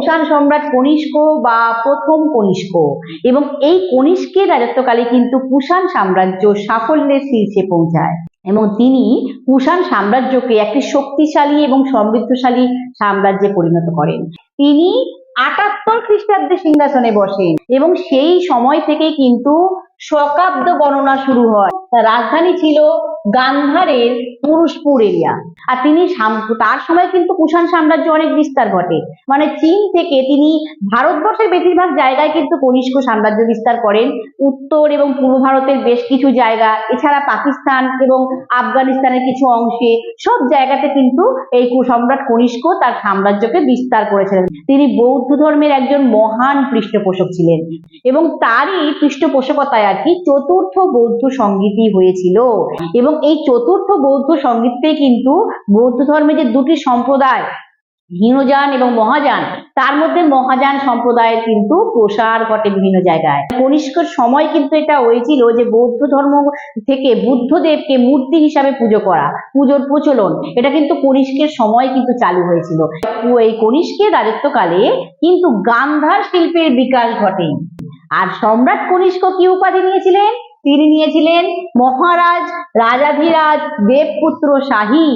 কুষাণ সম্রাট কনিষ্ক বা প্রথম কনিষ্ক। এবং এই কনিষ্কের রাজত্বকালে কিন্তু কুষাণ সাম্রাজ্য সাফল্যের শীর্ষে পৌঁছায়। এবং তিনি কুষাণ সাম্রাজ্যকে একটি শক্তিশালী এবং সমৃদ্ধশালী সাম্রাজ্যে পরিণত করেন। তিনি আটাত্তর খ্রিস্টাব্দে সিংহাসনে বসেন এবং সেই সময় থেকেই কিন্তু শকাব্দ গণনা শুরু হয়। তার রাজধানী ছিল গান্ধারের পুরুষপুর এরিয়া। আর তিনি তার সময় কিন্তু কুষাণ সাম্রাজ্য অনেক বিস্তার ঘটে। মানে চীন থেকে তিনি ভারতবর্ষের বেশিরভাগ জায়গায় কিন্তু কনিষ্ক সাম্রাজ্য বিস্তার করেন। উত্তর এবং পূর্ব ভারতের বেশ কিছু জায়গা, এছাড়া পাকিস্তান এবং আফগানিস্তানের কিছু অংশে সব জায়গাতে কিন্তু এই সম্রাট কনিষ্ক তার সাম্রাজ্যকে বিস্তার করেছিলেন। তিনি বৌদ্ধ ধর্মের একজন মহান পৃষ্ঠপোষক ছিলেন এবং তারই পৃষ্ঠপোষকতায় আর কি চতুর্থ বৌদ্ধ সঙ্গীতই হয়েছিল। এবং এই চতুর্থ বৌদ্ধ সঙ্গীতটাই কিন্তু বৌদ্ধ ধর্মের যে দুটি সম্প্রদায়, হীনযান এবং মহাযান, তার মধ্যে মহাযান সম্প্রদায়ের কিন্তু প্রসার ঘটে বিভিন্ন জায়গায়। কনিষ্কর সময় কিন্তু এটা হয়েছিল যে বৌদ্ধ ধর্ম থেকে বুদ্ধদেবকে মূর্তি হিসাবে পুজো করা, পুজোর প্রচলন, এটা কিন্তু কনিষ্কের সময় কিন্তু চালু হয়েছিল। এই কনিষ্কের রাজত্বকালে কিন্তু গান্ধার শিল্পের বিকাশ ঘটে। আর সম্রাট কনিষ্ক কি উপাধি নিয়েছিলেন? তিনি নিয়েছিলেন মহারাজ রাজাধিরাজ দেবপুত্র শাহী।